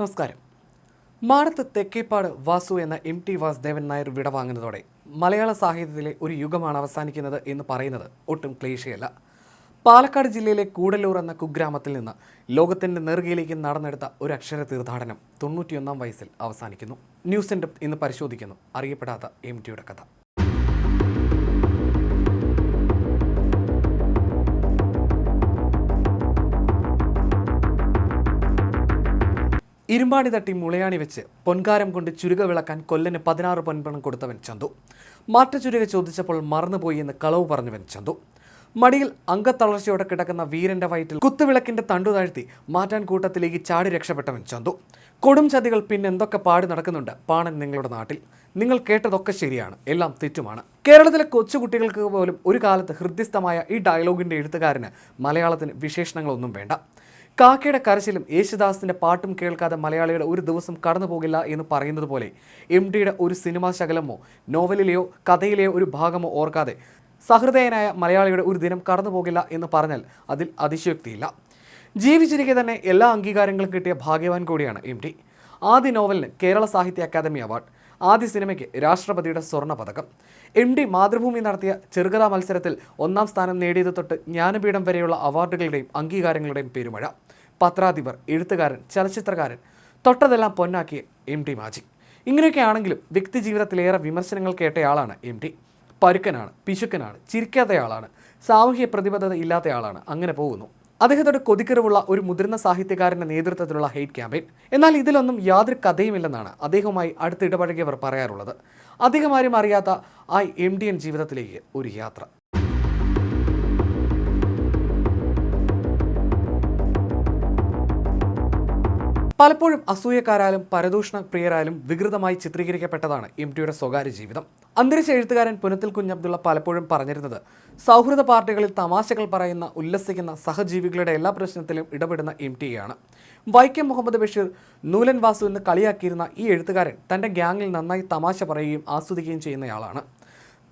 നമസ്കാരം. മാടത്ത് തെക്കേപ്പാട് വാസു എന്ന M T Vasudevan Nair വിടവാങ്ങുന്നതോടെ മലയാള സാഹിത്യത്തിലെ ഒരു യുഗമാണ് അവസാനിക്കുന്നത് എന്ന് പറയുന്നത് ഒട്ടും ക്ലേശയല്ല. പാലക്കാട് ജില്ലയിലെ കൂടല്ലൂർ എന്ന കുഗ്രാമത്തിൽ നിന്ന് ലോകത്തിന്റെ നെറുകയിലേക്ക് നടന്നെടുത്ത ഒരു അക്ഷര തീർത്ഥാടനം തൊണ്ണൂറ്റിയൊന്നാം വയസ്സിൽ അവസാനിക്കുന്നു. ന്യൂസ് സെന്റർ ഇന്ന് പരിശോധിക്കുന്നു. അറിയപ്പെടാത്ത എം ടിയുടെ കഥ. ഇരുമ്പാണി തട്ടി മുളയാണി വെച്ച് പൊൻകാരം കൊണ്ട് ചുരുക വിളക്കാൻ കൊല്ലന് പതിനാറ് പൊൻപണം കൊടുത്തവൻ ചന്തു. മാറ്റ ചുരുക ചോദിച്ചപ്പോൾ മറന്നുപോയി എന്ന് കളവ് പറഞ്ഞവൻ ചന്തു. മടിയിൽ അംഗത്തളർച്ചയോടെ കിടക്കുന്ന വീരന്റെ വയറ്റിൽ കുത്തുവിളക്കിന്റെ തണ്ടു താഴ്ത്തി മാറ്റാൻ കൂട്ടത്തിലേക്ക് ചാടി രക്ഷപ്പെട്ടവൻ ചന്തു. കൊടും ചതികൾ പിന്നെ എന്തൊക്കെ പാടി നടക്കുന്നുണ്ട്? പാണൻ നിങ്ങളുടെ നാട്ടിൽ. നിങ്ങൾ കേട്ടതൊക്കെ ശരിയാണ്. എല്ലാം തെറ്റുമാണ്. കേരളത്തിലെ കൊച്ചുകുട്ടികൾക്ക് പോലും ഒരു കാലത്ത് ഹൃദ്യസ്ഥമായ ഈ ഡയലോഗിന്റെ എഴുത്തുകാരന് മലയാളത്തിന് വിശേഷണങ്ങളൊന്നും വേണ്ട. കാക്കയുടെ കരച്ചിലും യേശുദാസിന്റെ പാട്ടും കേൾക്കാതെ മലയാളിയുടെ ഒരു ദിവസം കടന്നു പോകില്ല എന്ന് പറയുന്നത് പോലെ എം ഡിയുടെ ഒരു സിനിമാ ശകലമോ നോവലിലെയോ കഥയിലെയോ ഒരു ഭാഗമോ ഓർക്കാതെ സഹൃദയനായ മലയാളിയുടെ ഒരു ദിനം കടന്നു പോകില്ല എന്ന് പറഞ്ഞാൽ അതിൽ അതിശയോക്തിയില്ല. ജീവിച്ചിരിക്കെ തന്നെ എല്ലാ അംഗീകാരങ്ങളും കിട്ടിയ ഭാഗ്യവാൻ കൂടിയാണ് എം ടി ആദ്യ നോവലിന് കേരള സാഹിത്യ അക്കാദമി അവാർഡ് ആദ്യ സിനിമയ്ക്ക് രാഷ്ട്രപതിയുടെ സ്വർണ പതക്കം എം ഡി മാതൃഭൂമി നടത്തിയ ചെറുകഥാ മത്സരത്തിൽ ഒന്നാം സ്ഥാനം നേടിയത് തൊട്ട് ജ്ഞാനപീഠം വരെയുള്ള അവാർഡുകളുടെയും അംഗീകാരങ്ങളുടെയും പെരുമഴ. പത്രാധിപർ എഴുത്തുകാരൻ ചലച്ചിത്രകാരൻ തൊട്ടതെല്ലാം പൊന്നാക്കിയ എം ടി മാജി ഇങ്ങനെയൊക്കെ ആണെങ്കിലും വ്യക്തി ജീവിതത്തിലേറെ വിമർശനങ്ങൾ കേട്ടയാളാണ് എം ടി. പരുക്കനാണ് പിശുക്കനാണ് ചിരിക്കാത്തയാളാണ് സാമൂഹ്യ പ്രതിബദ്ധത ഇല്ലാത്തയാളാണ് അങ്ങനെ പോകുന്നു. അദ്ദേഹത്തോട് കൊതിക്കറിവുള്ള ഒരു മുതിർന്ന സാഹിത്യകാരന്റെ നേതൃത്വത്തിലുള്ള ഹെയ്റ്റ് ക്യാമ്പയിൻ. എന്നാൽ ഇതിലൊന്നും യാതൊരു കഥയുമില്ലെന്നാണ് അദ്ദേഹവുമായി അടുത്ത് ഇടപഴകിയവർ പറയാറുള്ളത്. അധികമാരും അറിയാത്ത ആ എം ജീവിതത്തിലേക്ക് ഒരു യാത്ര. പലപ്പോഴും അസൂയക്കാരാലും പരദൂഷണ പ്രിയരാലും വികൃതമായി ചിത്രീകരിക്കപ്പെട്ടതാണ് എം ടിയുടെ സ്വകാര്യ ജീവിതം. അന്തരിച്ച എഴുത്തുകാരൻ പുനത്തിൽ കുഞ്ഞബ്ദുള്ള പലപ്പോഴും പറഞ്ഞിരുന്നത് സൗഹൃദ പാർട്ടികളിൽ തമാശകൾ പറയുന്ന ഉല്ലസിക്കുന്ന സഹജീവികളുടെ എല്ലാ പ്രശ്നത്തിലും ഇടപെടുന്ന എം ടിയാണ് വൈക്കം മുഹമ്മദ് ബഷീർ നൂലൻ വാസു എന്ന് കളിയാക്കിയിരുന്ന ഈ എഴുത്തുകാരൻ തന്റെ ഗ്യാങ്ങിൽ നന്നായി തമാശ പറയുകയും ആസ്വദിക്കുകയും ചെയ്യുന്നയാളാണ്.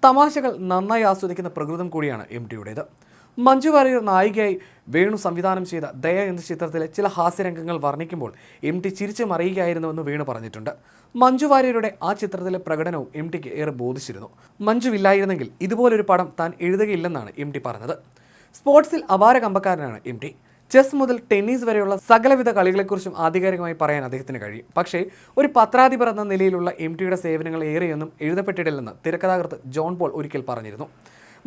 തമാശകൾ നന്നായി ആസ്വദിക്കുന്ന പ്രകൃതം കൂടിയാണ് എം ടിയുടേത്. മഞ്ജു വാര്യർ നായികയായി വേണു സംവിധാനം ചെയ്ത ദയ എന്ന ചിത്രത്തിലെ ചില ഹാസ്യരംഗങ്ങൾ വർണിക്കുമ്പോൾ എം ടി ചിരിച്ചു മറിയുകയായിരുന്നുവെന്ന് വേണു പറഞ്ഞിട്ടുണ്ട്. മഞ്ജു വാര്യരുടെ ആ ചിത്രത്തിലെ പ്രകടനവും എം ടിക്ക് ഏറെ ബോധിച്ചിരുന്നു. മഞ്ജു ഇല്ലായിരുന്നെങ്കിൽ ഇതുപോലൊരു പടം താൻ എഴുതുകയില്ലെന്നാണ് എം ടി പറഞ്ഞത്. സ്പോർട്സിൽ അപാര കമ്പക്കാരനാണ് എം ടി. ചെസ് മുതൽ ടെന്നീസ് വരെയുള്ള സകലവിധ കളികളെക്കുറിച്ചും ആധികാരികമായി പറയാൻ അദ്ദേഹത്തിന് കഴിയും. പക്ഷേ ഒരു പത്രാധിപർ എന്ന നിലയിലുള്ള എം ടിയുടെ സേവനങ്ങൾ ഏറെയൊന്നും എഴുതപ്പെട്ടിട്ടില്ലെന്ന് തിരക്കഥാകൃത്ത് ജോൺ പോൾ ഒരിക്കൽ പറഞ്ഞിരുന്നു.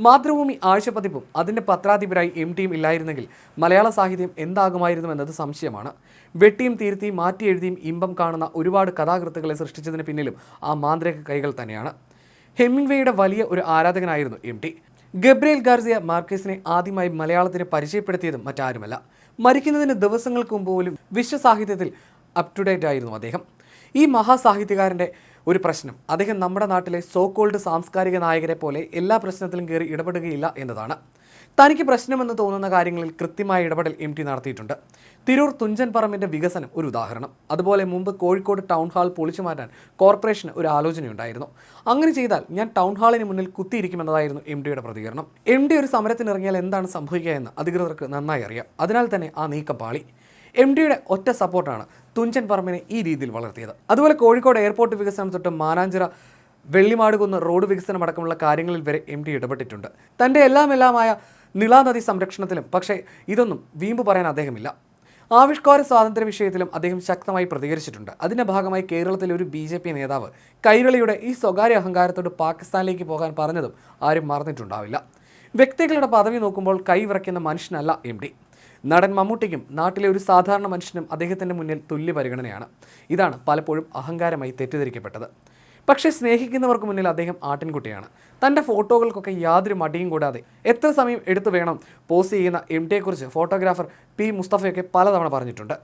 മാതൃഭൂമി ആഴ്ചപ്പതിപ്പും അതിന്റെ പത്രാധിപരായി എം ടിയും ഇല്ലായിരുന്നെങ്കിൽ മലയാള സാഹിത്യം എന്താകുമായിരുന്നു എന്നത് സംശയമാണ്. വെട്ടിയും തീർത്തിയും മാറ്റി എഴുതിയും ഇമ്പം കാണുന്ന ഒരുപാട് കഥാകൃത്തുക്കളെ സൃഷ്ടിച്ചതിന് പിന്നിലും ആ മാന്ത്രിക കൈകൾ തന്നെയാണ്. ഹെമിംഗ്വേയുടെ വലിയ ഒരു ആരാധകനായിരുന്നു എം ടി. ഗബ്രിയേൽ ഗാർസിയ മാർക്കേസിനെ ആദ്യമായി മലയാളത്തിന് പരിചയപ്പെടുത്തിയതും മറ്റാരുമല്ല. മരിക്കുന്നതിന് ദിവസങ്ങൾക്ക് മുമ്പ് പോലും വിശ്വസാഹിത്യത്തിൽ അപ് ടു ഡേറ്റ് ആയിരുന്നു അദ്ദേഹം. ഈ മഹാസാഹിത്യകാരന്റെ ഒരു പ്രശ്നം. അദ്ദേഹം നമ്മുടെ നാട്ടിലെ സോ കോൾഡ് സാംസ്കാരിക നായകരെ പോലെ എല്ലാ പ്രശ്നത്തിലും കയറി ഇടപെടുകയില്ല എന്നതാണ്. തനിക്ക് പ്രശ്നമെന്ന് തോന്നുന്ന കാര്യങ്ങളിൽ കൃത്യമായ ഇടപെടൽ എം ടി നടത്തിയിട്ടുണ്ട്. തിരൂർ തുഞ്ചൻ പറമ്പിന്റെ വികസനം ഒരു ഉദാഹരണം. അതുപോലെ മുമ്പ് കോഴിക്കോട് ടൗൺ ഹാൾ പൊളിച്ചു മാറ്റാൻ കോർപ്പറേഷന് ഒരു ആലോചനയുണ്ടായിരുന്നു. അങ്ങനെ ചെയ്താൽ ഞാൻ ടൗൺ ഹാളിന് മുന്നിൽ കുത്തിയിരിക്കുമെന്നതായിരുന്നു എം ഡിയുടെ പ്രതികരണം. എം ഡി ഒരു സമരത്തിനിറങ്ങിയാൽ എന്താണ് സംഭവിക്കുക എന്ന് അധികൃതർക്ക് നന്നായി അറിയാം. അതിനാൽ തന്നെ ആ നീക്കം പാളി. എം ഡിയുടെ ഒറ്റ സപ്പോർട്ടാണ് തുഞ്ചൻ പറമ്പിനെ ഈ രീതിയിൽ വളർത്തിയത്. അതുപോലെ കോഴിക്കോട് എയർപോർട്ട് വികസനം തൊട്ട് മാനാഞ്ചിറ വെള്ളിമാടുകുന്ന് റോഡ് വികസനം അടക്കമുള്ള കാര്യങ്ങളിൽ വരെ എം ഡി ഇടപെട്ടിട്ടുണ്ട്. തന്റെ എല്ലാം എല്ലാമായ നിളാനദി സംരക്ഷണത്തിലും പക്ഷേ ഇതൊന്നും വീമ്പ് പറയാൻ അദ്ദേഹമില്ല. ആവിഷ്കാര സ്വാതന്ത്ര്യ വിഷയത്തിലും അദ്ദേഹം ശക്തമായി പ്രതികരിച്ചിട്ടുണ്ട്. അതിന്റെ ഭാഗമായി കേരളത്തിലെ ഒരു ബി ജെ പി നേതാവ് കൈരളിയുടെ ഈ സ്വകാര്യ അഹങ്കാരത്തോട് പാകിസ്ഥാനിലേക്ക് പോകാൻ പറഞ്ഞതും ആരും മറന്നിട്ടുണ്ടാവില്ല. വ്യക്തികളുടെ പദവി നോക്കുമ്പോൾ കൈവിറയ്ക്കുന്ന മനുഷ്യനല്ല എം ഡി നടൻ മമ്മൂട്ടിക്കും നാട്ടിലെ ഒരു സാധാരണ മനുഷ്യനും അദ്ദേഹത്തിന്റെ മുന്നിൽ തുല്യ പരിഗണനയാണ് ഇതാണ് പലപ്പോഴും അഹങ്കാരമായി തെറ്റിദ്ധരിക്കപ്പെട്ടത്. പക്ഷേ സ്നേഹിക്കുന്നവർക്ക് മുന്നിൽ അദ്ദേഹം ആട്ടിൻകുട്ടിയാണ്. തന്റെ ഫോട്ടോകൾക്കൊക്കെ യാതൊരു മടിയും കൂടാതെ എത്ര സമയം എടുത്തു വേണം പോസ്റ്റ് ചെയ്യുന്ന എം ടിയെക്കുറിച്ച് ഫോട്ടോഗ്രാഫർ പി മുസ്തഫയൊക്കെ പലതവണ പറഞ്ഞിട്ടുണ്ട്.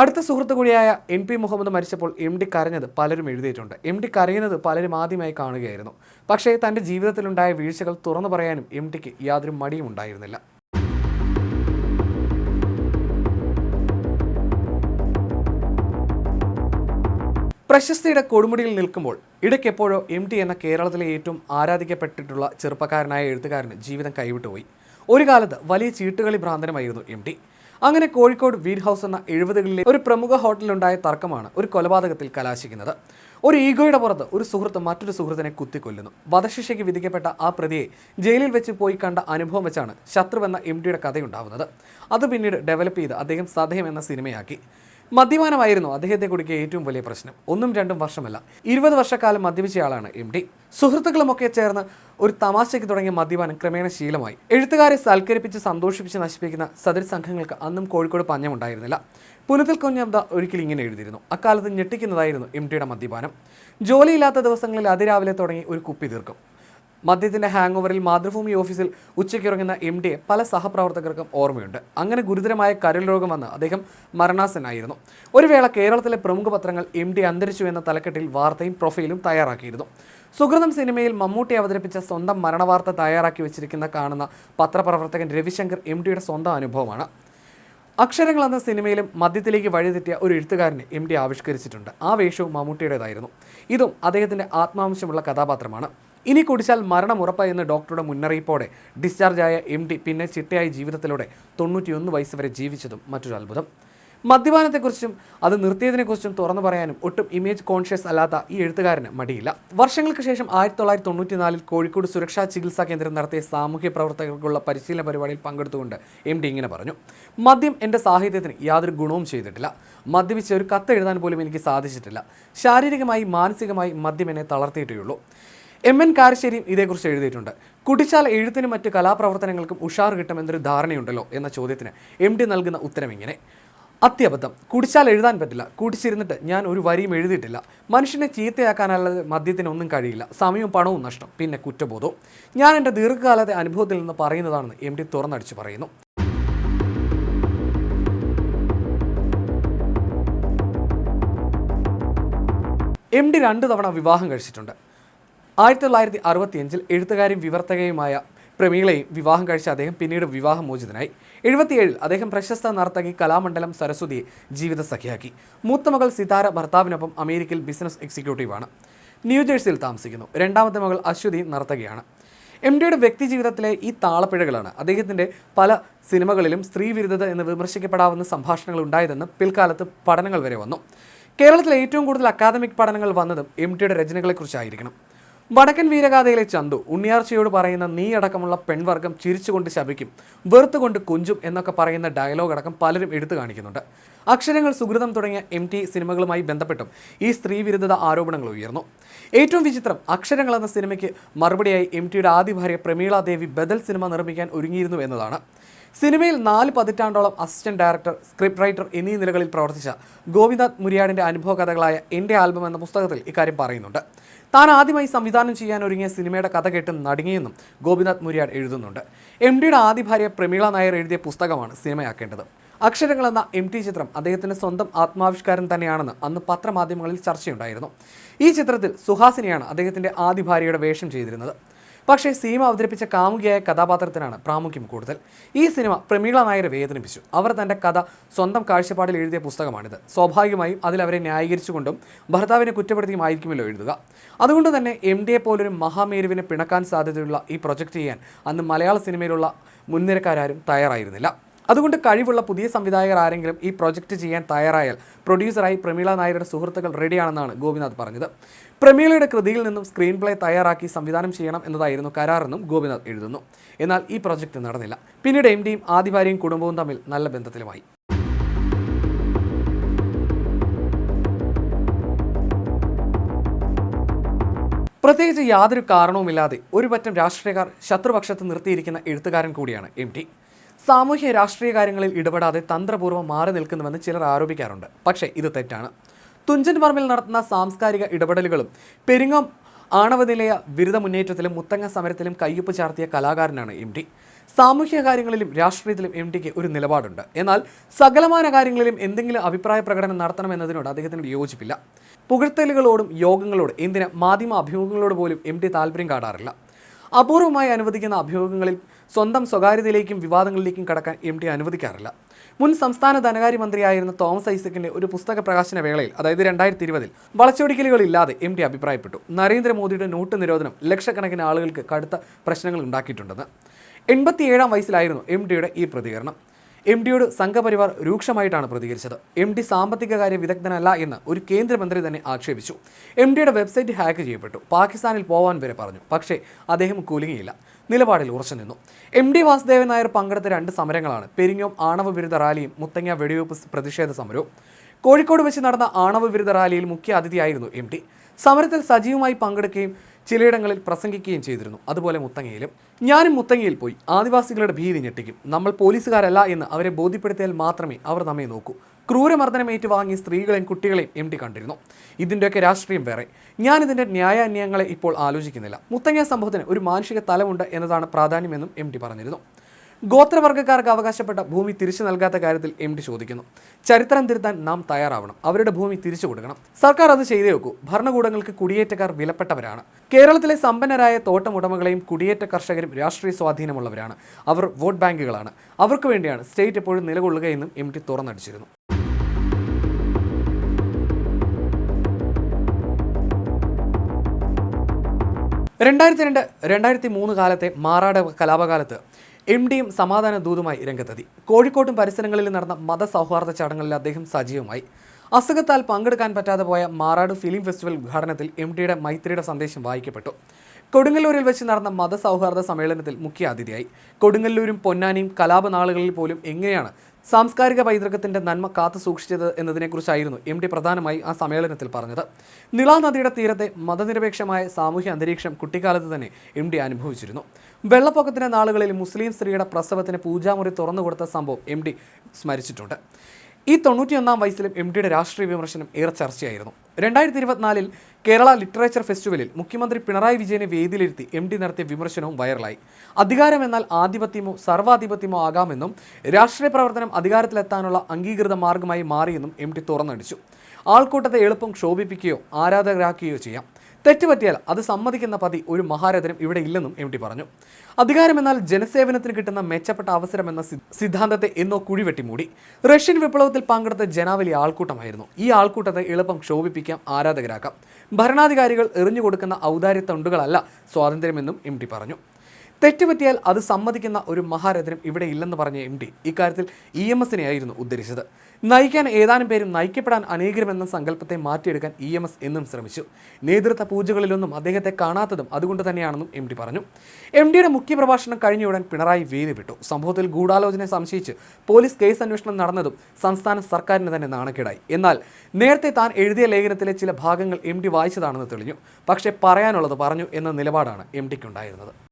അടുത്ത സുഹൃത്തു കൂടിയായ എൻ പി മുഹമ്മദ് മരിച്ചപ്പോൾ എം ഡി കരഞ്ഞത് പലരും എഴുതിയിട്ടുണ്ട്. എം ഡി കരയുന്നത് പലരും ആദ്യമായി കാണുകയായിരുന്നു. പക്ഷേ തന്റെ ജീവിതത്തിലുണ്ടായ വീഴ്ചകൾ തുറന്നു പറയാനും എം ടിക്ക് യാതൊരു മടിയും ഉണ്ടായിരുന്നില്ല. പ്രശസ്തിയുടെ കൊടുമുടിയിൽ നിൽക്കുമ്പോൾ ഇടയ്ക്കെപ്പോഴോ എം ടി എന്ന കേരളത്തിലെ ഏറ്റവും ആരാധിക്കപ്പെട്ടിട്ടുള്ള ചെറുപ്പക്കാരനായ എഴുത്തുകാരന് ജീവിതം കൈവിട്ടുപോയി ഒരു കാലത്ത് വലിയ ചീട്ടുകളി ഭ്രാന്തനമായിരുന്നു എം ടി അങ്ങനെ കോഴിക്കോട് വീഡ് ഹൗസ് എന്ന എഴുപതുകളിലെ ഒരു പ്രമുഖ ഹോട്ടലിലുണ്ടായ തർക്കമാണ് ഒരു കൊലപാതകത്തിൽ കലാശിക്കുന്നത്. ഒരു ഈഗോയുടെ പുറത്ത് ഒരു സുഹൃത്ത് മറ്റൊരു സുഹൃത്തിനെ കുത്തിക്കൊല്ലുന്നു. വധശിക്ഷയ്ക്ക് വിധിക്കപ്പെട്ട ആ പ്രതിയെ ജയിലിൽ വെച്ച് പോയി കണ്ട അനുഭവം വെച്ചാണ് ശത്രു എന്ന എം ടിയുടെ കഥയുണ്ടാവുന്നത്. അത് പിന്നീട് ഡെവലപ്പ് ചെയ്ത് അദ്ദേഹം സദയം എന്ന സിനിമയാക്കി. മദ്യപാനമായിരുന്നു അദ്ദേഹത്തെ കുടിക്കിയ ഏറ്റവും വലിയ പ്രശ്നം. ഒന്നും രണ്ടും വർഷമല്ല. ഇരുപത് വർഷക്കാലം മദ്യപിച്ചയാളാണ് എം ഡി. സുഹൃത്തുക്കളുമൊക്കെ ചേർന്ന് ഒരു തമാശയ്ക്ക് തുടങ്ങിയ മദ്യപാനം ക്രമേണ ശീലമായി. എഴുത്തുകാരെ സൽക്കരിപ്പിച്ച് സന്തോഷിപ്പിച്ച് നശിപ്പിക്കുന്ന സദൃ സംഘങ്ങൾക്ക് അന്നും കോഴിക്കോട് പഞ്ഞമുണ്ടായിരുന്നില്ല പുനത്തിൽ കുഞ്ഞബ്ദ ഒരിക്കൽ ഇങ്ങനെ എഴുതിയിരുന്നു. അക്കാലത്ത് ഞെട്ടിക്കുന്നതായിരുന്നു എം ടിയുടെ മദ്യപാനം. ജോലിയില്ലാത്ത ദിവസങ്ങളിൽ അതിരാവിലെ തുടങ്ങി ഒരു കുപ്പി തീർക്കും മദ്യത്തിന്റെ ഹാങ് ഓവറിൽ മാതൃഭൂമി ഓഫീസിൽ ഉച്ചയ്ക്ക് ഇറങ്ങുന്ന എം ഡിയെ പല സഹപ്രവർത്തകർക്കും ഓർമ്മയുണ്ട്. അങ്ങനെ ഗുരുതരമായ കരൽ രോഗം വന്ന് അദ്ദേഹം മരണാസനായിരുന്നു. ഒരു വേള കേരളത്തിലെ പ്രമുഖ പത്രങ്ങൾ എം ഡി അന്തരിച്ചു എന്ന തലക്കെട്ടിൽ വാർത്തയും പ്രൊഫൈലും തയ്യാറാക്കിയിരുന്നു. സുഹൃതം സിനിമയിൽ മമ്മൂട്ടി അവതരിപ്പിച്ച സ്വന്തം മരണവാർത്ത തയ്യാറാക്കി വെച്ചിരിക്കുന്ന കാണുന്ന പത്രപ്രവർത്തകൻ രവിശങ്കർ എം ഡിയുടെ സ്വന്തം അനുഭവമാണ്. അക്ഷരങ്ങൾ എന്ന സിനിമയിലും മദ്യത്തിലേക്ക് വഴിതെറ്റിയ ഒരു എഴുത്തുകാരനെ എം ഡി ആവിഷ്കരിച്ചിട്ടുണ്ട്. ആ വേഷവും മമ്മൂട്ടിയുടേതായിരുന്നു. ഇതും അദ്ദേഹത്തിന്റെ ആത്മാംശമുള്ള കഥാപാത്രമാണ്. ഇനി കുടിച്ചാൽ മരണം ഉറപ്പായി എന്ന് ഡോക്ടറുടെ മുന്നറിയിപ്പോടെ ഡിസ്ചാർജായ എം ഡി പിന്നെ ചിട്ടയായ ജീവിതത്തിലൂടെ തൊണ്ണൂറ്റിയൊന്ന് വയസ്സ് വരെ ജീവിച്ചതും മറ്റൊരു അത്ഭുതം. മദ്യപാനത്തെക്കുറിച്ചും അത് നിർത്തിയതിനെക്കുറിച്ചും തുറന്നു പറയാനും ഒട്ടും ഇമേജ് കോൺഷ്യസ് അല്ലാത്ത ഈ എഴുത്തുകാരന് മടിയില്ല. വർഷങ്ങൾക്ക് ശേഷം ആയിരത്തി തൊള്ളായിരത്തി തൊണ്ണൂറ്റിനാലിൽ കോഴിക്കോട് സുരക്ഷാ ചികിത്സാ കേന്ദ്രം നടത്തിയ സാമൂഹ്യ പ്രവർത്തകർക്കുള്ള പരിശീലന പരിപാടിയിൽ പങ്കെടുത്തുകൊണ്ട് എം ഡി ഇങ്ങനെ പറഞ്ഞു. മദ്യം എന്റെ സാഹിത്യത്തിന് യാതൊരു ഗുണവും ചെയ്തിട്ടില്ല. മദ്യപിച്ച് ഒരു കത്ത് എഴുതാൻ പോലും എനിക്ക് സാധിച്ചിട്ടില്ല. ശാരീരികമായി മാനസികമായി മദ്യം എന്നെ തളർത്തിയിട്ടേയുള്ളൂ. എം എൻ കാരശ്ശേരിയും ഇതേക്കുറിച്ച് എഴുതിയിട്ടുണ്ട്. കുടിച്ചാൽ എഴുത്തിനും മറ്റ് കലാപ്രവർത്തനങ്ങൾക്കും ഉഷാർ കിട്ടുമെന്നൊരു ധാരണയുണ്ടല്ലോ എന്ന ചോദ്യത്തിന് എം ഡി നൽകുന്ന ഉത്തരം ഇങ്ങനെ. അത്യബദ്ധം. കുടിച്ചാൽ എഴുതാൻ പറ്റില്ല. കുടിച്ചിരുന്നിട്ട് ഞാൻ ഒരു വരിയും എഴുതിയിട്ടില്ല. മനുഷ്യനെ ചീത്തയാക്കാനല്ലാതെ മദ്യത്തിനൊന്നും കഴിയില്ല. സമയവും പണവും നഷ്ടം. പിന്നെ കുറ്റബോധവും ഞാൻ എന്റെ ദീർഘകാലത്തെ അനുഭവത്തിൽ നിന്ന് പറയുന്നതാണെന്ന് എം ഡി തുറന്നടിച്ച് പറയുന്നു. എം ഡി രണ്ട് തവണ വിവാഹം കഴിച്ചിട്ടുണ്ട്. ആയിരത്തി തൊള്ളായിരത്തി അറുപത്തിയഞ്ചിൽ എഴുത്തുകാരും വിവർത്തകയുമായ പ്രമീളയും വിവാഹം കഴിച്ച അദ്ദേഹം പിന്നീട് വിവാഹമോചിതനായി. എഴുപത്തിയേഴിൽ അദ്ദേഹം പ്രശസ്ത നർത്തകി കലാമണ്ഡലം സരസ്വതിയെ ജീവിത സഖിയാക്കി മൂത്തമകൾ സിതാര ഭർത്താവിനൊപ്പം അമേരിക്കയിൽ ബിസിനസ് എക്സിക്യൂട്ടീവാണ്. ന്യൂജേഴ്സിയിൽ താമസിക്കുന്നു. രണ്ടാമത്തെ മകൾ അശ്വതി നർത്തകിയാണ്. എം ഡിയുടെ വ്യക്തി ജീവിതത്തിലെ ഈ താളപ്പിഴകളാണ് അദ്ദേഹത്തിന്റെ പല സിനിമകളിലും സ്ത്രീവിരുദ്ധത എന്ന് വിമർശിക്കപ്പെടാവുന്ന സംഭാഷണങ്ങൾ ഉണ്ടായതെന്ന് പിൽക്കാലത്ത് പഠനങ്ങൾ വരെ വന്നു. കേരളത്തിലെ ഏറ്റവും കൂടുതൽ അക്കാദമിക് പഠനങ്ങൾ വന്നതും എം ടിയുടെ രചനകളെക്കുറിച്ചായിരിക്കണം. വടക്കൻ വീരഗാഥയിലെ ചന്തു ഉണ്ണിയാർച്ചയോട് പറയുന്ന നീ അടക്കമുള്ള പെൺവർഗം ചിരിച്ചുകൊണ്ട് ശപിക്കും വെറുത്തുകൊണ്ട് കുഞ്ചും എന്നൊക്കെ പറയുന്ന ഡയലോഗ് അടക്കം പലരും എടുത്തു കാണിക്കുന്നുണ്ട്. അക്ഷരങ്ങൾ സുഹൃതം തുടങ്ങിയ എം ടി സിനിമകളുമായി ബന്ധപ്പെട്ടും ഈ സ്ത്രീ വിരുദ്ധത ആരോപണങ്ങൾ ഉയർന്നു. ഏറ്റവും വിചിത്രം അക്ഷരങ്ങൾ എന്ന സിനിമയ്ക്ക് മറുപടിയായി എം ടിയുടെ ആദ്യ ഭാര്യ പ്രമീള ദേവി ബദൽ സിനിമ നിർമ്മിക്കാൻ ഒരുങ്ങിയിരുന്നു എന്നതാണ്. സിനിമയിൽ നാല് പതിറ്റാണ്ടോളം അസിസ്റ്റന്റ് ഡയറക്ടർ സ്ക്രിപ്റ്റ് റൈറ്റർ എന്നീ നിലകളിൽ പ്രവർത്തിച്ച ഗോവിന്ദാഥ് മുരിയാടിന്റെ അനുഭവ കഥകളായ എന്റെ ആൽബം എന്ന പുസ്തകത്തിൽ ഇക്കാര്യം പറയുന്നുണ്ട്. താൻ ആദ്യമായി സംവിധാനം ചെയ്യാൻ ഒരുങ്ങിയ സിനിമയുടെ കഥ കേട്ട് നടുങ്ങിയെന്നും ഗോപിനാഥ് മുരിയാട് എഴുതുന്നുണ്ട്. എം ഡിയുടെ ആദ്യ ഭാര്യ പ്രമീള നായർ എഴുതിയ പുസ്തകമാണ് സിനിമയാക്കേണ്ടത്. അക്ഷരങ്ങൾ എന്ന എം ടി ചിത്രം അദ്ദേഹത്തിന്റെ സ്വന്തം ആത്മാവിഷ്കാരം തന്നെയാണെന്ന് അന്ന് പത്രമാധ്യമങ്ങളിൽ ചർച്ചയുണ്ടായിരുന്നു. ഈ ചിത്രത്തിൽ സുഹാസിനിയാണ് അദ്ദേഹത്തിന്റെ ആദ്യ ഭാര്യയുടെ വേഷം ചെയ്തിരുന്നത്. പക്ഷേ സീമ അവതരിപ്പിച്ച കാമുകിയായ കഥാപാത്രത്തിനാണ് പ്രാമുഖ്യം കൂടുതൽ. ഈ സിനിമ പ്രമീള നായരെ വേദനിപ്പിച്ചു. അവർ തന്റെ കഥ സ്വന്തം കാഴ്ചപ്പാടിൽ എഴുതിയ പുസ്തകമാണിത്. സ്വാഭാവികമായും അതിൽ അവരെ ന്യായീകരിച്ചുകൊണ്ടും ഭർത്താവിനെ കുറ്റപ്പെടുത്തിയുമായിരിക്കുമല്ലോ എഴുതുക. അതുകൊണ്ട് തന്നെ എം ഡിയെ പോലൊരു മഹാമേരുവിനെ പിണക്കാൻ സാധ്യതയുള്ള ഈ പ്രൊജക്റ്റ് ചെയ്യാൻ അന്ന് മലയാള സിനിമയിലുള്ള മുൻനിരക്കാരും തയ്യാറായിരുന്നില്ല. അതുകൊണ്ട് കഴിവുള്ള പുതിയ സംവിധായകർ ആരെങ്കിലും ഈ പ്രോജക്റ്റ് ചെയ്യാൻ തയ്യാറായാൽ പ്രൊഡ്യൂസറായി പ്രമീള നായരുടെ സുഹൃത്തുക്കൾ റെഡിയാണെന്നാണ് ഗോപിനാഥ് പറഞ്ഞത്. പ്രമീളയുടെ കൃതിയിൽ നിന്നും സ്ക്രീൻ പ്ലേ തയ്യാറാക്കി സംവിധാനം ചെയ്യണം എന്നതായിരുന്നു കരാറെന്നും ഗോപിനാഥ് എഴുതുന്നു. എന്നാൽ ഈ പ്രോജക്റ്റ് നടന്നില്ല. പിന്നീട് എം ഡിയും ആദിഭാര്യയും കുടുംബവും തമ്മിൽ നല്ല ബന്ധത്തിലുമായി. പ്രത്യേകിച്ച് യാതൊരു കാരണവുമില്ലാതെ ഒരു പറ്റം രാഷ്ട്രീയക്കാർ ശത്രുപക്ഷത്ത് നിർത്തിയിരിക്കുന്ന എഴുത്തുകാരൻ കൂടിയാണ് എം ടി സാമൂഹ്യ രാഷ്ട്രീയ കാര്യങ്ങളിൽ ഇടപെടാതെ തന്ത്രപൂർവം മാറി നിൽക്കുന്നുവെന്ന് ചിലർ ആരോപിക്കാറുണ്ട്. പക്ഷേ ഇത് തെറ്റാണ്. തുഞ്ചൻ പറമ്പിൽ നടത്തുന്ന സാംസ്കാരിക ഇടപെടലുകളും പെരിങ്ങോം ആണവനിലയ ബിരുദ മുന്നേറ്റത്തിലും മുത്തങ്ങ സമരത്തിലും കയ്യൊപ്പ് ചാർത്തിയ കലാകാരനാണ് എം ടി സാമൂഹ്യ കാര്യങ്ങളിലും രാഷ്ട്രീയത്തിലും എം ടിക്ക് ഒരു നിലപാടുണ്ട്. എന്നാൽ സകലമാന കാര്യങ്ങളിലും എന്തെങ്കിലും അഭിപ്രായ പ്രകടനം നടത്തണമെന്നതിനോട് അദ്ദേഹത്തിന് യോജിപ്പില്ല. പുകഴ്ത്തലുകളോടും യോഗങ്ങളോടും എന്തിന് മാധ്യമ അഭിമുഖങ്ങളോട് പോലും എം ടി താല്പര്യം കാട്ടാറില്ല അപൂർവമായി അനുവദിക്കുന്ന അഭിമുഖങ്ങളിൽ സ്വന്തം സ്വകാര്യതയിലേക്കും വിവാദങ്ങളിലേക്കും കടക്കാൻ എം ടി അനുവദിക്കാറില്ല. മുൻ സംസ്ഥാന ധനകാര്യമന്ത്രിയായിരുന്ന തോമസ് ഐസക്കിന്റെ ഒരു പുസ്തക പ്രകാശന വേളയിൽ അതായത് രണ്ടായിരത്തി ഇരുപതിൽ വളച്ചൊടിക്കലുകളില്ലാതെ എം ടി അഭിപ്രായപ്പെട്ടു. നരേന്ദ്രമോദിയുടെ നോട്ട് നിരോധനം ലക്ഷക്കണക്കിന് ആളുകൾക്ക് കടുത്ത പ്രശ്നങ്ങൾ ഉണ്ടാക്കിയിട്ടുണ്ടെന്ന്. എൺപത്തിയേഴാം വയസ്സിലായിരുന്നു എം ടിയുടെ ഈ പ്രതികരണം. എം ഡിയോട് സംഘപരിവാർ രൂക്ഷമായിട്ടാണ് പ്രതികരിച്ചത്. എം ഡി സാമ്പത്തിക കാര്യ വിദഗ്ധനല്ല എന്ന് ഒരു കേന്ദ്രമന്ത്രി തന്നെ ആക്ഷേപിച്ചു. എം ഡിയുടെ വെബ്സൈറ്റ് ഹാക്ക് ചെയ്യപ്പെട്ടു. പാകിസ്ഥാനിൽ പോവാൻ വരെ പറഞ്ഞു. പക്ഷേ അദ്ദേഹം കുലുങ്ങിയില്ല. നിലപാടിൽ ഉറച്ചു നിന്നു. എം ഡി വാസുദേവൻ നായർ പങ്കെടുത്ത രണ്ട് സമരങ്ങളാണ്. പെരിഞ്ഞോം ആണവ വിരുദ്ധ റാലിയും മുത്തങ്ങ വെടിവയ്പ് പ്രതിഷേധ സമരവും. കോഴിക്കോട് വെച്ച് നടന്ന ആണവ വിരുദ്ധ റാലിയിൽ മുഖ്യ അതിഥിയായിരുന്നു എം ടി. സമരത്തിൽ സജീവമായി പങ്കെടുക്കുകയും ചിലയിടങ്ങളിൽ പ്രസംഗിക്കുകയും ചെയ്തിരുന്നു. അതുപോലെ മുത്തങ്ങയിലും. ഞാനും മുത്തങ്ങയിൽ പോയി. ആദിവാസികളുടെ ഭീതി ഞെട്ടിക്കും. നമ്മൾ പോലീസുകാരല്ല എന്ന് അവരെ ബോധ്യപ്പെടുത്തിയാൽ മാത്രമേ അവർ നമ്മെ നോക്കൂ. ക്രൂരമർദ്ദനം ഏറ്റുവാങ്ങി സ്ത്രീകളെയും കുട്ടികളെയും എം ടി കണ്ടിരുന്നു. ഇതിന്റെയൊക്കെ രാഷ്ട്രീയം വേറെ. ഞാനിതിന്റെ ന്യായാന്യായങ്ങളെ ഇപ്പോൾ ആലോചിക്കുന്നില്ല. മുത്തങ്ങ സംഭവത്തിന് ഒരു മാനുഷിക തലമുണ്ട് എന്നതാണ് പ്രാധാന്യമെന്നും എം ടി പറഞ്ഞിരുന്നു. ഗോത്രവർഗക്കാർക്ക് അവകാശപ്പെട്ട ഭൂമി തിരിച്ചു നൽകാത്ത കാര്യത്തിൽ എം ഡി ചോദിക്കുന്നു. ചരിത്രം തിരുത്താൻ നാം തയ്യാറാവണം. അവരുടെ ഭൂമി തിരിച്ചു കൊടുക്കണം. സർക്കാർ അത് ചെയ്തേ വെക്കൂ ഭരണകൂടങ്ങൾക്ക് കുടിയേറ്റക്കാർ വിലപ്പെട്ടവരാണ്. കേരളത്തിലെ സമ്പന്നരായ തോട്ടമുടമകളെയും കുടിയേറ്റ കർഷകരും രാഷ്ട്രീയ സ്വാധീനമുള്ളവരാണ്. അവർ വോട്ട് ബാങ്കുകളാണ്. അവർക്ക് വേണ്ടിയാണ് സ്റ്റേറ്റ് എപ്പോഴും നിലകൊള്ളുകയെന്നും എം ടി തുറന്നടിച്ചിരുന്നു. രണ്ടായിരത്തി രണ്ട് രണ്ടായിരത്തി മൂന്ന് കാലത്തെ മാറാട് കലാപകാലത്ത് എം ഡിയും സമാധാന ദൂതുമായി രംഗത്തെത്തി. കോഴിക്കോട്ടും പരിസരങ്ങളിൽ നടന്ന മതസൗഹാർദ്ദ ചടങ്ങുകളിൽ അദ്ദേഹം സജീവമായി. അസുഖത്താൽ പങ്കെടുക്കാൻ പറ്റാതെ പോയ മാറാട് ഫിലിം ഫെസ്റ്റിവൽ ഉദ്ഘാടനത്തിൽ എം ഡിയുടെ മൈത്രിയുടെ സന്ദേശം വായിക്കപ്പെട്ടു. കൊടുങ്ങല്ലൂരിൽ വെച്ച് നടന്ന മതസൗഹാർദ്ദ സമ്മേളനത്തിൽ മുഖ്യ അതിഥിയായി കൊടുങ്ങല്ലൂരും പൊന്നാനിയും കലാപനാളുകളിൽ പോലും എങ്ങനെയാണ് സാംസ്കാരിക പൈതൃകത്തിന്റെ നന്മ കാത്തു സൂക്ഷിച്ചത് എന്നതിനെക്കുറിച്ചായിരുന്നു എം ഡി പ്രധാനമായി ആ സമ്മേളനത്തിൽ പറഞ്ഞത്. നിള നദിയുടെ തീരത്തെ മതനിരപേക്ഷമായ സാമൂഹ്യ അന്തരീക്ഷം കുട്ടിക്കാലത്ത് തന്നെ എം ഡി അനുഭവിച്ചിരുന്നു. വെള്ളപ്പൊക്കത്തിന്റെ നാളുകളിൽ മുസ്ലിം സ്ത്രീയുടെ പ്രസവത്തിന് പൂജാമുറി തുറന്നുകൊടുത്ത സംഭവം എം ഡി സ്മരിച്ചിട്ടുണ്ട്. ഈ തൊണ്ണൂറ്റിയൊന്നാം വയസ്സിലും എം ഡിയുടെ രാഷ്ട്രീയ വിമർശനം ഏറെ ചർച്ചയായിരുന്നു. രണ്ടായിരത്തി ഇരുപത്തിനാലിൽ കേരള ലിറ്ററേച്ചർ ഫെസ്റ്റിവലിൽ മുഖ്യമന്ത്രി പിണറായി വിജയനെ വേദിയിലിരുത്തി എം ഡി നടത്തിയ വിമർശനവും വൈറലായി. അധികാരം എന്നാൽ ആധിപത്യമോ സർവാധിപത്യമോ ആകാമെന്നും രാഷ്ട്രീയ പ്രവർത്തനം അധികാരത്തിലെത്താനുള്ള അംഗീകൃത മാർഗമായി മാറിയെന്നും എം ഡി തുറന്നടിച്ചു. ആൾക്കൂട്ടത്തെ എളുപ്പം ക്ഷോഭിപ്പിക്കുകയോ ആരാധകരാക്കുകയോ ചെയ്യാം. തെറ്റുപറ്റിയാൽ അത് സമ്മതിക്കുന്ന പതി ഒരു മഹാരഥനും ഇവിടെ ഇല്ലെന്നും എം ടി പറഞ്ഞു. അധികാരമെന്നാൽ ജനസേവനത്തിന് കിട്ടുന്ന മെച്ചപ്പെട്ട അവസരം എന്ന സിദ്ധാന്തത്തെ എന്നോ കുഴിവെട്ടി മൂടി. റഷ്യൻ വിപ്ലവത്തിൽ പങ്കെടുത്ത ജനാവലി ആൾക്കൂട്ടമായിരുന്നു. ഈ ആൾക്കൂട്ടത്തെ എളുപ്പം ക്ഷോഭിപ്പിക്കാം ആരാധകരാക്കാം. ഭരണാധികാരികൾ എറിഞ്ഞു കൊടുക്കുന്ന ഔദാര്യ തണ്ടുകളല്ല സ്വാതന്ത്ര്യമെന്നും എം ടി പറഞ്ഞു. തെറ്റുപറ്റിയാൽ അത് സമ്മതിക്കുന്ന ഒരു മഹാരഥനും ഇവിടെ ഇല്ലെന്ന് പറഞ്ഞ എം ടി ഇക്കാര്യത്തിൽ ഇ എം എസിനെയായിരുന്നു ഉദ്ധരിച്ചത്. നയിക്കാൻ ഏതാനും പേരും നയിക്കപ്പെടാൻ അനേകരുമെന്ന സങ്കല്പത്തെ മാറ്റിയെടുക്കാൻ ഇ എം എസ് എന്നും ശ്രമിച്ചു. നേതൃത്വ പൂജകളിലൊന്നും അദ്ദേഹത്തെ കാണാത്തതും അതുകൊണ്ട് തന്നെയാണെന്നും എം ഡി പറഞ്ഞു. എം ഡിയുടെ മുഖ്യപ്രഭാഷണം കഴിഞ്ഞയുടൻ പിണറായി വേദി വിട്ടു സംഭവത്തിൽ ഗൂഢാലോചന സംശയിച്ച് പോലീസ് കേസ് അന്വേഷണം നടന്നതും സംസ്ഥാന സർക്കാരിന് തന്നെ നാണക്കേടായി. എന്നാൽ നേരത്തെ താൻ എഴുതിയ ലേഖനത്തിലെ ചില ഭാഗങ്ങൾ എം ഡി വായിച്ചതാണെന്ന് തെളിഞ്ഞു. പക്ഷേ പറയാനുള്ളത് പറഞ്ഞു എന്ന നിലപാടാണ് എം ഡിക്കുണ്ടായിരുന്നത്.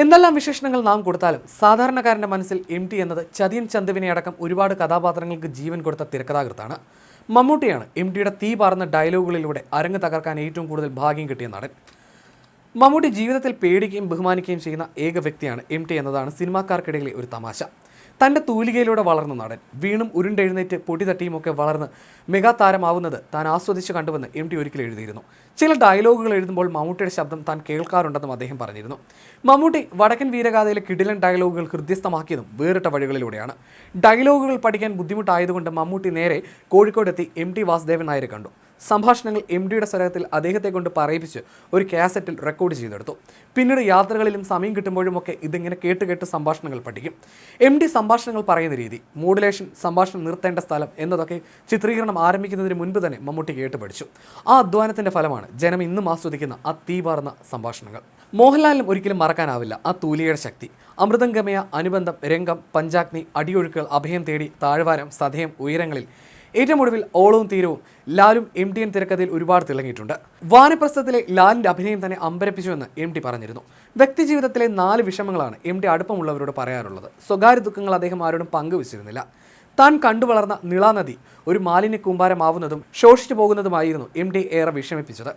എന്തെല്ലാം വിശേഷണങ്ങൾ നാം കൊടുത്താലും സാധാരണക്കാരന്റെ മനസ്സിൽ എം ടി എന്നത് ചതിയൻ ചന്തുവിനെ അടക്കം ഒരുപാട് കഥാപാത്രങ്ങൾക്ക് ജീവൻ കൊടുത്ത തിരക്കഥാകൃത്താണ്. മമ്മൂട്ടിയാണ് എം ടിയുടെ തീ പാർന്ന ഡയലോഗുകളിലൂടെ അരങ്ങ് തകർക്കാൻ ഏറ്റവും കൂടുതൽ ഭാഗ്യം കിട്ടിയ നടൻ. മമ്മൂട്ടി ജീവിതത്തിൽ പേടിക്കുകയും ബഹുമാനിക്കുകയും ചെയ്യുന്ന ഏക വ്യക്തിയാണ് എം ടി എന്നതാണ് സിനിമാക്കാർക്കിടയിലെ ഒരു തമാശ. തന്റെ തൂലികയിലൂടെ വളർന്ന നടൻ. വീണും ഉരുണ്ടെഴുന്നേറ്റ് പൊടി തട്ടിയുമൊക്കെ വളർന്ന് മെഗാ താരമാവുന്നത് താൻ ആസ്വദിച്ച് കണ്ടുവെന്ന് എം ടി ഒരിക്കൽ എഴുതിയിരുന്നു. ചില ഡയലോഗുകൾ എഴുതുമ്പോൾ മമ്മൂട്ടിയുടെ ശബ്ദം താൻ കേൾക്കാറുണ്ടെന്നും അദ്ദേഹം പറഞ്ഞിരുന്നു. മമ്മൂട്ടി വടക്കൻ വീരഗാഥയിലെ കിടിലൻ ഡയലോഗുകൾ ഹൃദ്യസ്ഥമാക്കിയതും വേറിട്ട വഴികളിലൂടെയാണ്. ഡയലോഗുകൾ പഠിക്കാൻ ബുദ്ധിമുട്ടായതുകൊണ്ട് മമ്മൂട്ടി നേരെ കോഴിക്കോടെത്തി എം ടി വാസുദേവൻ നായരെ കണ്ടു. സംഭാഷണങ്ങൾ എം ഡിയുടെ സ്വരത്തിൽ അദ്ദേഹത്തെ കൊണ്ട് പറയിപ്പിച്ച് ഒരു കാസറ്റിൽ റെക്കോർഡ് ചെയ്തെടുത്തു. പിന്നീട് യാത്രകളിലും സമയം കിട്ടുമ്പോഴുമൊക്കെ ഇതിങ്ങനെ കേട്ട് കേട്ട് സംഭാഷണങ്ങൾ പഠിക്കും. എം ഡി സംഭാഷണങ്ങൾ പറയുന്ന രീതി മോഡുലേഷൻ സംഭാഷണം നിർത്തേണ്ട സ്ഥലം എന്നതൊക്കെ ചിത്രീകരണം ആരംഭിക്കുന്നതിന് മുൻപ് തന്നെ മമ്മൂട്ടി കേട്ട് പഠിച്ചു. ആ അധ്വാനത്തിന്റെ ഫലമാണ് ജനം ഇന്നും ആസ്വദിക്കുന്ന ആ തീപാർന്ന സംഭാഷണങ്ങൾ. മോഹൻലാലിനും ഒരിക്കലും മറക്കാനാവില്ല ആ തൂലിയുടെ ശക്തി. അമൃതംഗമയ അനുബന്ധം രംഗം പഞ്ചാഗ്നി അടിയൊഴുക്കുകൾ അഭയം തേടി താഴ്വാരം സതയം ഉയരങ്ങളിൽ ഏറ്റവും ഒടുവിൽ ഓളവും തീരവും ലാലും എം ടി എൻ തിരക്കഥയിൽ ഒരുപാട് തിളങ്ങിയിട്ടുണ്ട്. വാനപ്രസ്ഥത്തിലെ ലാലിന്റെ അഭിനയം തന്നെ അമ്പരപ്പിച്ചുവെന്ന് എം ടി പറഞ്ഞിരുന്നു. വ്യക്തിജീവിതത്തിലെ നാല് വിഷമങ്ങളാണ് എം ടി അടുപ്പമുള്ളവരോട് പറയാറുള്ളത്. സ്വകാര്യ ദുഃഖങ്ങൾ അദ്ദേഹം ആരോടും പങ്കുവച്ചിരുന്നില്ല. താൻ കണ്ടുവളർന്ന നിളാനദി ഒരു മാലിന്യ കൂമ്പാരമാവുന്നതും ശോഷിച്ചു പോകുന്നതുമായിരുന്നു എം ഡി ഏറെ വിഷമിപ്പിച്ചത്.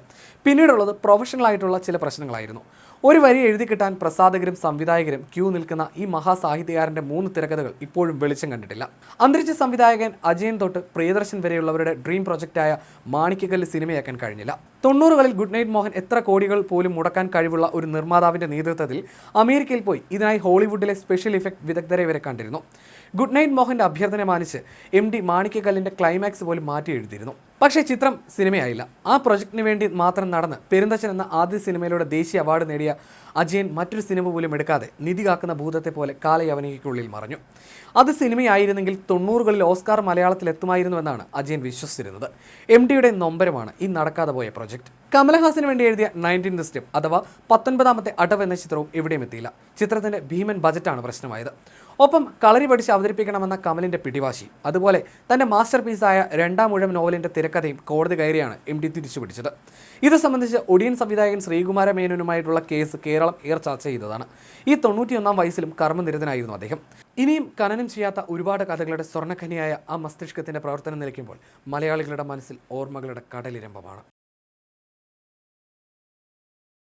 പിന്നീടുള്ളത് പ്രൊഫഷണൽ ആയിട്ടുള്ള ചില പ്രശ്നങ്ങളായിരുന്നു. ഒരു വരി എഴുതി കിട്ടാൻ പ്രസാധകരും സംവിധായകരും ക്യൂ നിൽക്കുന്ന ഈ മഹാസാഹിത്യകാരന്റെ മൂന്ന് തിരക്കഥകൾ ഇപ്പോഴും വെളിച്ചം കണ്ടിട്ടില്ല. അന്തരിച്ച സംവിധായകൻ അജയൻ തൊട്ട് പ്രിയദർശൻ വരെയുള്ളവരുടെ ഡ്രീം പ്രൊജക്റ്റായ മാണിക്കക്കല്ല് സിനിമയാക്കാൻ കഴിഞ്ഞില്ല. തൊണ്ണൂറുകളിൽ ഗുഡ് നൈറ്റ് മോഹൻ എത്ര കോടികൾ പോലും മുടക്കാൻ കഴിവുള്ള ഒരു നിർമ്മാതാവിന്റെ നേതൃത്വത്തിൽ അമേരിക്കയിൽ പോയി ഇതിനായി ഹോളിവുഡിലെ സ്പെഷ്യൽ ഇഫക്ട് വിദഗ്ധരെ വരെ കണ്ടിരുന്നു. ഗുഡ് നൈറ്റ് മോഹന്റെ അഭ്യർത്ഥന മാനിച്ച് എം ഡി മാണിക്കകല്ലിന്റെ ക്ലൈമാക്സ് പോലും മാറ്റി എഴുതിയിരുന്നു. പക്ഷേ ചിത്രം സിനിമയായില്ല. ആ പ്രൊജക്ടിന് വേണ്ടി മാത്രം നടന്ന് പെരുന്തച്ചൻ എന്ന ആദ്യ സിനിമയിലൂടെ ദേശീയ അവാർഡ് നേടിയ അജയൻ മറ്റൊരു സിനിമ പോലും എടുക്കാതെ നിധി കാക്കുന്ന ഭൂതത്തെ പോലെ കാലയവനികയ്ക്കുള്ളിൽ മറഞ്ഞു. അത് സിനിമയായിരുന്നെങ്കിൽ തൊണ്ണൂറുകളിൽ ഓസ്കാർ മലയാളത്തിൽ എത്തുമായിരുന്നുവെന്നാണ് അജയൻ വിശ്വസിച്ചിരുന്നത്. എം ഡിയുടെ നൊമ്പരമാണ് ഈ നടക്കാതെ പോയ പ്രൊജക്ട്. കമലഹാസന് വേണ്ടി എഴുതിയ നയന്റീൻ സ്റ്റെപ്പ് അഥവാ പത്തൊൻപതാമത്തെ അടവ് എന്ന ചിത്രവും എവിടെയും എത്തിയില്ല. ചിത്രത്തിന്റെ ഭീമൻ ബജറ്റാണ് പ്രശ്നമായത്. ഒപ്പം കളരി പഠിച്ച് അവതരിപ്പിക്കണമെന്ന കമലിന്റെ പിടിവാശി അതുപോലെ തന്റെ മാസ്റ്റർ പീസായ രണ്ടാം മുഴം നോവലിന്റെ തിരക്കഥയും കോടതി കയറിയാണ് എം ഡി തിരിച്ചുപിടിച്ചത് ഇത് സംബന്ധിച്ച് ഒടിയൻ സംവിധായകൻ ശ്രീകുമാര മേനോനുമായിട്ടുള്ള കേസ് കേരളം ഏർ ചർച്ച ചെയ്തതാണ്. ഈ തൊണ്ണൂറ്റിയൊന്നാം വയസ്സിലും കർമ്മനിരതനായിരുന്നു അദ്ദേഹം. ഇനിയും ഖനനം ചെയ്യാത്ത ഒരുപാട് കഥകളുടെ സ്വർണഖനിയായ ആ മസ്തിഷ്കത്തിന്റെ പ്രവർത്തനം നിലയ്ക്കുമ്പോൾ മലയാളികളുടെ മനസ്സിൽ ഓർമ്മകളുടെ കടലിരമ്പമാണ്.